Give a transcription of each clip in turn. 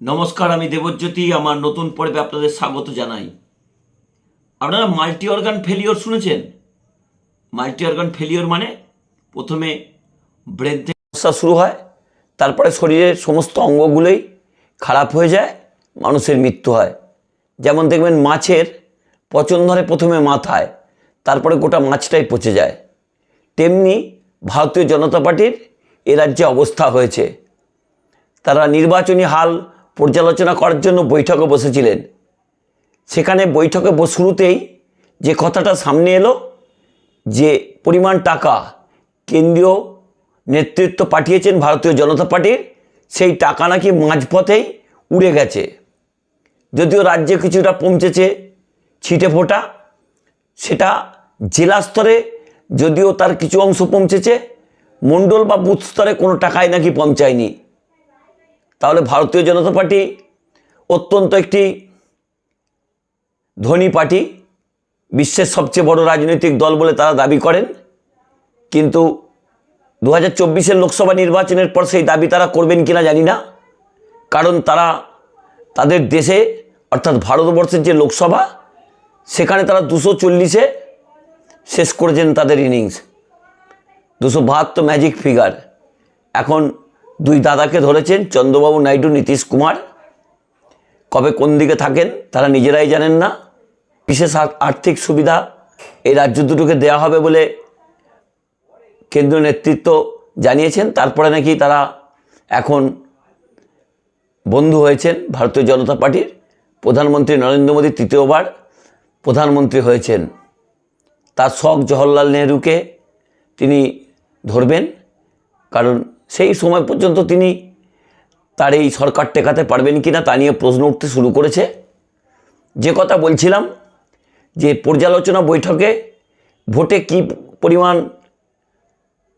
নমস্কার, আমি দেবজ্যোতি, আমার নতুন পর্বে আপনাদের স্বাগত জানাই। আপনারা মাল্টি অর্গান ফেলিওর শুনেছেন? মাল্টি অর্গান ফেলিওর মানে প্রথমে ব্রেন সমস্যা শুরু হয়, তারপরে শরীরের সমস্ত অঙ্গগুলোই খারাপ হয়ে যায়, মানুষের মৃত্যু হয়। যেমন দেখবেন মাছের পচন ধরে প্রথমে মাথায় তারপরে গোটা মাছটাই পচে যায়। তেমনি ভারতীয় জনতা পার্টির এ রাজ্যে অবস্থা হয়েছে। তারা নির্বাচনী হাল পর্যালোচনা করার জন্য বৈঠকে বসেছিলেন। সেখানে বৈঠকে শুরুতেই যে কথাটা সামনে এলো, যে পরিমাণ টাকা কেন্দ্রীয় নেতৃত্ব পাঠিয়েছেন ভারতীয় জনতা পার্টির, সেই টাকা নাকি মাঝপথেই উড়ে গেছে। যদিও রাজ্যে কিছুটা পৌঁছেছে ছিটে ফোটা, সেটা জেলা স্তরে যদিও তার কিছু অংশ পৌঁছেছে, মণ্ডল বা বুথ স্তরে কোনো টাকাই নাকি পৌঁছায়নি। তাহলে ভারতীয় জনতা পার্টি অত্যন্ত একটি ধনী পার্টি, বিশ্বের সবচেয়ে বড় রাজনৈতিক দল বলে তারা দাবি করেন। কিন্তু দু হাজার লোকসভা নির্বাচনের পর সেই দাবি তারা করবেন কিনা জানি না। কারণ তারা তাদের দেশে, অর্থাৎ ভারতবর্ষের যে লোকসভা, সেখানে তারা দুশো চল্লিশে শেষ করেছেন তাদের ইনিংস। দুশো বাহাত্তর ম্যাজিক ফিগার। এখন দুই দাদাকে ধরেছেন চন্দ্রবাবু নাইডু, নীতিশ কুমার। কবে কোন দিকে থাকেন তারা নিজেরাই জানেন না। বিশেষ আর- আর্থিক সুবিধা এই রাজ্য দুটোকে দেওয়া হবে বলে কেন্দ্রীয় নেতৃত্ব জানিয়েছেন। তারপরে নাকি তারা এখন বন্ধু হয়েছেন ভারতীয় জনতা পার্টির প্রধানমন্ত্রী নরেন্দ্র মোদী তৃতীয়বার প্রধানমন্ত্রী হয়েছেন। তার শখ জওহরলাল নেহরুকে তিনি ধরবেন। কারণ সেই সময় পর্যন্ত তিনি তার এই সরকার টেকাতে পারবেন কি না তা নিয়ে প্রশ্ন উঠতে শুরু করেছে। যে কথা বলছিলাম যে পর্যালোচনা বৈঠকে ভোটে কি পরিমাণ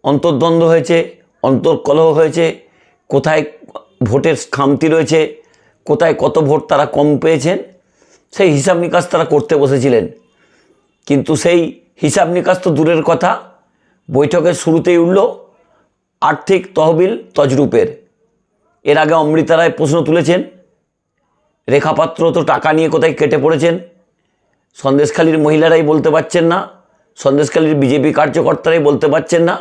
অন্তর্দ্বন্দ্ব হয়েছে, অন্তর্কলহ হয়েছে, কোথায় ভোটের খামতি রয়েছে, কোথায় কত ভোট তারা কম পেয়েছেন, সেই হিসাব নিকাশ তারা করতে বসেছিলেন। কিন্তু সেই হিসাব নিকাশ তো দূরের কথা, বৈঠকের শুরুতেই উঠল। আর্থিক তহবিল তজরূপের। এর আগে অমৃতা রায় প্রশ্ন তুলেছেন, রেখাপাত্র তো টাকা নিয়ে কোথায় কেটে পড়েছেন? সন্দেশখালীর মহিলারাই বলতে পারছেন না, সন্দেশখালীর বিজেপি কার্যকর্তারাই বলতে পারছেন না।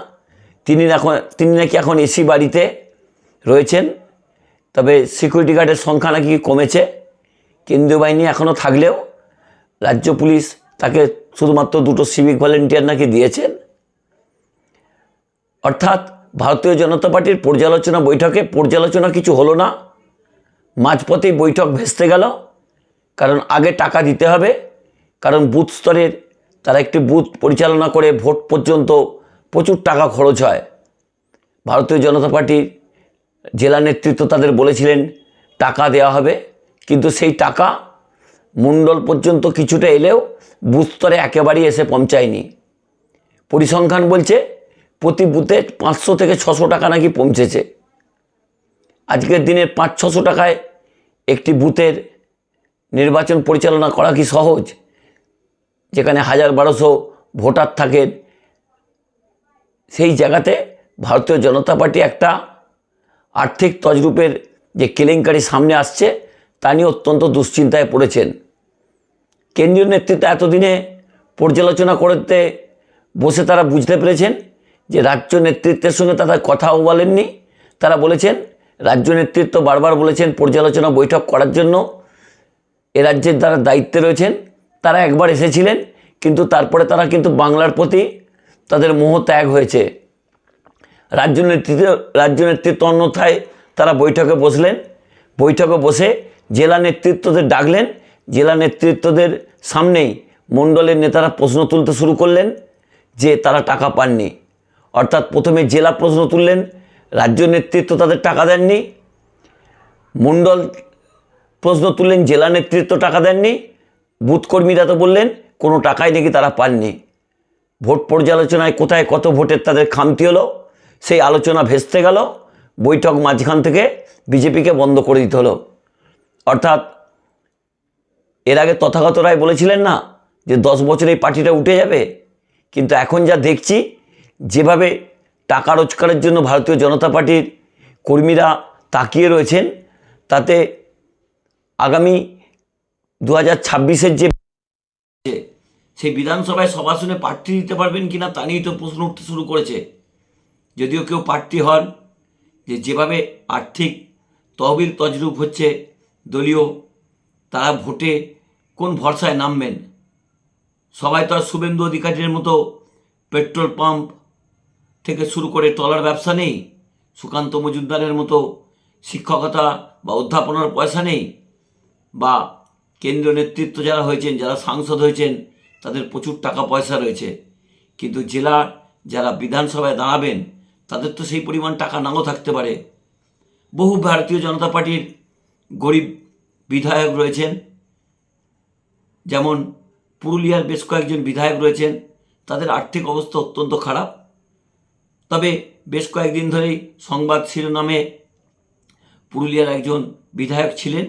তিনি এখন, তিনি নাকি এখন এসি বাড়িতে রয়েছেন, তবে সিকিউরিটি গার্ডের সংখ্যা নাকি কমেছে। কেন্দ্রীয় বাহিনী এখনও থাকলেও রাজ্য পুলিশ তাকে শুধুমাত্র দুটো সিভিক ভলেন্টিয়ার নাকি দিয়েছেন। অর্থাৎ ভারতীয় জনতা পার্টির পর্যালোচনা বৈঠকে পর্যালোচনা কিছু হলো না। মাঝপথেই বৈঠক ভেস্তে গেল। কারণ আগে টাকা দিতে হবে। কারণ বুথ স্তরের তারা একটি বুথ পরিচালনা করে ভোট পর্যন্ত প্রচুর টাকা খরচ হয়। ভারতীয় জনতা পার্টির জেলা নেতৃত্ব তাদের বলেছিলেন, টাকা দেওয়া হবে। কিন্তু সেই টাকা মণ্ডল পর্যন্ত কিছুটা এলেও বুথ স্তরে একেবারেই এসে পৌঁছায়নি। পরিসংখ্যান বলছে প্রতি বুথে পাঁচশো থেকে ছশো টাকা নাকি পৌঁছেছে। আজকের দিনে পাঁচ ছশো টাকায় একটি বুথের নির্বাচন পরিচালনা করা কি সহজ? যেখানে হাজার বারোশো ভোটার থাকেন, সেই জায়গাতে ভারতীয় জনতা পার্টি একটা আর্থিক তজরূপের যে কেলেঙ্কারি সামনে আসছে, তা নিয়ে অত্যন্ত দুশ্চিন্তায় পড়েছেন। কেন্দ্রীয় নেতৃত্ব এতদিনে পর্যালোচনা করতে বসে তারা বুঝতে পেরেছেন যে রাজ্য নেতৃত্বের সঙ্গে তারা কথাও বলেননি। তারা বলেছেন, রাজ্য নেতৃত্ব বারবার বলেছেন পর্যালোচনা বৈঠক করার জন্য। এ রাজ্যের যারা দায়িত্বে রয়েছেন, তারা একবার এসেছিলেন, কিন্তু তারপরে তারা কিন্তু বাংলার প্রতি তাদের মোহ ত্যাগ হয়েছে। রাজ্য নেতৃত্ব রাজ্য নেতৃত্ব অন্যথায় তারা বৈঠকে বসলেন। বৈঠকে বসে জেলা নেতৃত্বদের ডাকলেন। জেলা নেতৃত্বদের সামনেই মণ্ডলের নেতারা প্রশ্ন তুলতে শুরু করলেন যে তারা টাকা পাননি। অর্থাৎ প্রথমে জেলা প্রশ্ন তুললেন, রাজ্য নেতৃত্ব তাদের টাকা দেননি, মণ্ডল প্রশ্ন তুললেন, জেলা নেতৃত্ব টাকা দেননি, বুথ কর্মীরা তো বললেন কোনো টাকাই নাকি তারা পাননি। ভোট পর্যালোচনায় কোথায় কত ভোটের তাদের খামতি হলো, সেই আলোচনা ভেস্তে গেল, বৈঠক মাঝখান থেকে বিজেপিকে বন্ধ করে দিতে হলো। অর্থাৎ এর আগে তথাগত রায় বলেছিলেন না যে দশ বছরে এই পার্টিটা উঠে যাবে, কিন্তু এখন যা দেখছি যেভাবে টাকা রোজগারের জন্য ভারতীয় জনতা পার্টির কর্মীরা তাকিয়ে রয়েছেন, তাতে আগামী দু হাজার ছাব্বিশের যে সেই বিধানসভায় সভাসনে প্রার্থী দিতে পারবেন কিনা তা নিয়েই তো প্রশ্ন উঠতে শুরু করেছে। যদিও কেউ প্রার্থী হন, যে যেভাবে আর্থিক তহবিল তজরুপ হচ্ছে, দলীয় তারা ভোটে কোন ভরসায় নামবেন? সবাই তো আর শুভেন্দু অধিকারীর মতো পেট্রোল পাম্প থেকে শুরু করে টলার ব্যবসা নেই, সুকান্ত মজুমদারের মতো শিক্ষকতা বা অধ্যাপনার পয়সা নেই, বা কেন্দ্রীয় নেতৃত্ব যারা হয়েছেন, যারা সাংসদ হয়েছেন, তাদের প্রচুর টাকা পয়সা রয়েছে। কিন্তু জেলার যারা বিধানসভায় দাঁড়াবেন, তাদের তো সেই পরিমাণ টাকা নাও থাকতে পারে। বহু ভারতীয় জনতা পার্টির গরিব বিধায়ক রয়েছেন, যেমন পুরুলিয়ার বেশ কয়েকজন বিধায়ক রয়েছেন, তাদের আর্থিক অবস্থা অত্যন্ত খারাপ। তবে বেশ কয়েকদিন ধরেই সংবাদ শিরোনামে পুরুলিয়ার একজন বিধায়ক ছিলেন।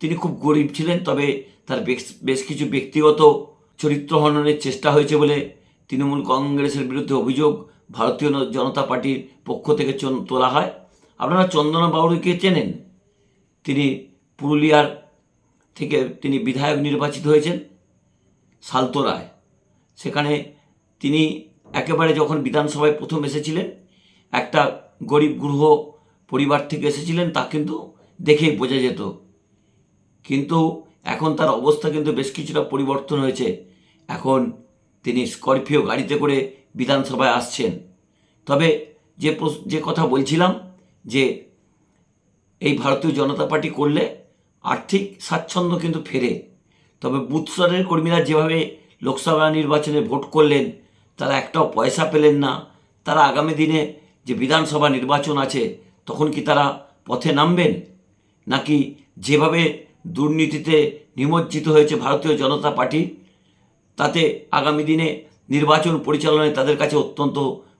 তিনি খুব গরিব ছিলেন, তবে তার বেশ- কিছু ব্যক্তিগত চরিত্র হননের চেষ্টা হয়েছে বলে তৃণমূল কংগ্রেসের বিরুদ্ধে অভিযোগ ভারতীয় জনতা পার্টির পক্ষ থেকে তোলা হয়। আপনারা চন্দনা বাউরিকে চেনেন? তিনি পুরুলিয়ার থেকে তিনি বিধায়ক নির্বাচিত হয়েছেন সালতোরায় সেখানে তিনি একেবারে যখন বিধানসভায় প্রথম এসেছিলেন, একটা গরিব গৃহ পরিবার থেকে এসেছিলেন, তা কিন্তু দেখেই বোঝা যেত। কিন্তু এখন তার অবস্থা কিন্তু বেশ কিছুটা পরিবর্তন হয়েছে। এখন তিনি স্করপিও গাড়িতে করে বিধানসভায় আসছেন। তবে যে যে কথা বলছিলাম, যে এই ভারতীয় জনতা পার্টি করলে আর্থিক স্বাচ্ছন্দ্য কিন্তু ফেরে। তবে বুথ স্তরের কর্মীরা যেভাবে লোকসভা নির্বাচনে ভোট করলেন তারা একটাও পয়সা পেলেন না। তারা আগামী দিনে যে বিধানসভা নির্বাচন আছে, তখন কি তারা পথে নামবেন? নাকি যেভাবে দুর্নীতিতে নিমজ্জিত হয়েছে ভারতীয় জনতা পার্টি, তাতে আগামী দিনে নির্বাচন পরিচালনায় তাদের কাছে অত্যন্ত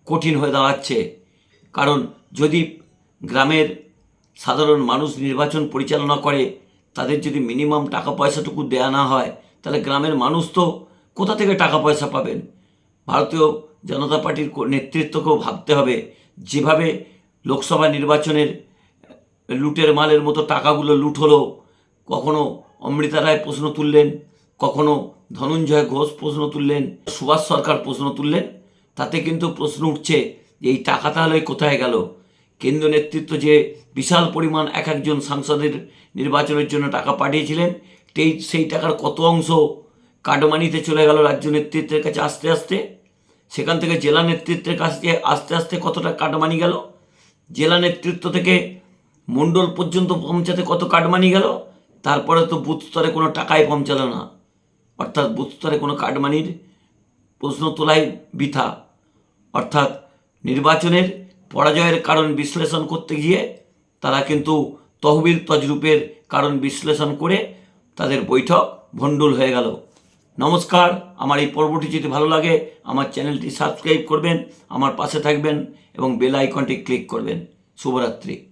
কঠিন হয়ে দাঁড়াচ্ছে। কারণ যদি গ্রামের সাধারণ মানুষ নির্বাচন পরিচালনা করে, তাদের যদি মিনিমাম টাকা পয়সাটুকু দেয়া না হয়, তাহলে গ্রামের মানুষ তো কোথা থেকে টাকা পয়সা পাবেন? ভারতীয় জনতা পার্টির নেতৃত্বকেও ভাবতে হবে যেভাবে লোকসভা নির্বাচনের লুটের মালের মতো টাকাগুলো লুট হলো। কখনো অমৃতা রায় প্রশ্ন তুললেন, কখনো ধনঞ্জয় ঘোষ প্রশ্ন তুললেন, সুভাষ সরকার প্রশ্ন তুললেন। তাতে কিন্তু প্রশ্ন উঠছে যে এই টাকা তাহলে কোথায় গেল? কেন্দ্র নেতৃত্ব যে বিশাল পরিমাণ এক একজন সাংসদের নির্বাচনের জন্য টাকা পাঠিয়েছিলেন সেই টাকার কত অংশ কাটমানিতে চলে গেল রাজ্য নেতৃত্বের কাছে আস্তে আস্তে। সেখান থেকে জেলা নেতৃত্বের কাছে আস্তে আস্তে কতটা কাটমানি গেল? জেলা নেতৃত্ব থেকে মণ্ডল পর্যন্ত পৌঁছাতে কত কাটমানি গেল? তারপরে তো বুথ স্তরে কোনো টাকাই পৌঁছালো না। অর্থাৎ বুথ স্তরে কোনো কাটমানির প্রশ্ন তোলাই বৃথা। অর্থাৎ নির্বাচনের পরাজয়ের কারণ বিশ্লেষণ করতে গিয়ে তারা কিন্তু তহবিল তজরূপের কারণ বিশ্লেষণ করে তাদের বৈঠক ভণ্ডুল হয়ে গেল। নমস্কার, আমার এই পর্বটি যদি ভালো লাগে, আমার চ্যানেলটি সাবস্ক্রাইব করবেন, আমার পাশে থাকবেন এবং বেল আইকনটি ক্লিক করবেন। শুভরাত্রি।